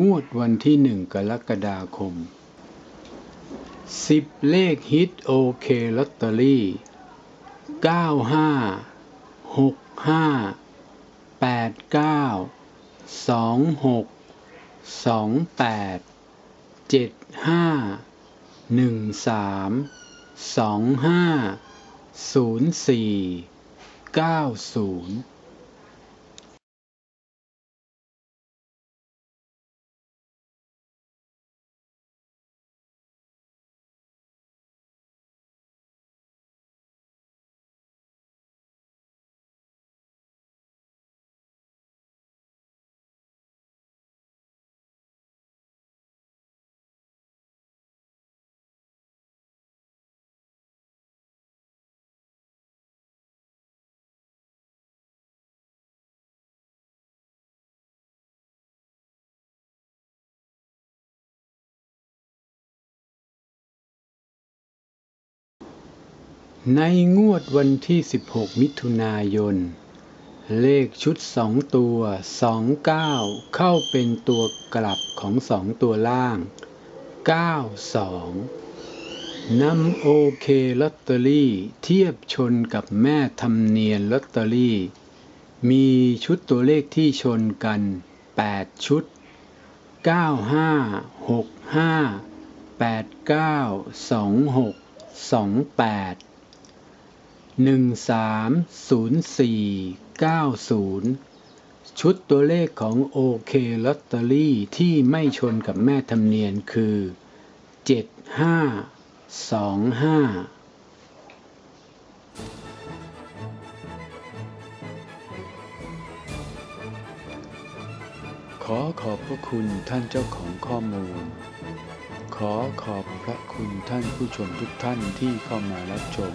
งวดวันที่หนึ่งกรกฎาคมสิบเลขฮิตโอเคลอตเตอรี่เก้าห้าหกห้าแปดเก้าสองหกสองแปดเจ็ดห้าหนึ่งสามสองห้าศูนย์สี่เก้าศูนย์ ในงวดวันที่ 16 มิถุนายน เลขชุด 2 ตัว 29 เข้าเป็นตัวกลับของ 2 ตัวล่าง 92นำโอเคลอตเตอรี่เทียบชนกับแม่ทำเนียนลอตเตอรี่ มีชุดตัวเลขที่ชนกัน 8 ชุด 95 65 89 26 28 หนึ่งสามศูนย์สี่เก้าศูนย์ชุดตัวเลขของโอเคลอตเตอรี่ที่ไม่ชนกับแม่ธรรมเนียนคือเจ็ดห้าสองห้าขอขอบพระคุณท่านเจ้าของข้อมูล ขอขอบพระคุณท่านผู้ชมทุกท่านที่เข้ามารับชม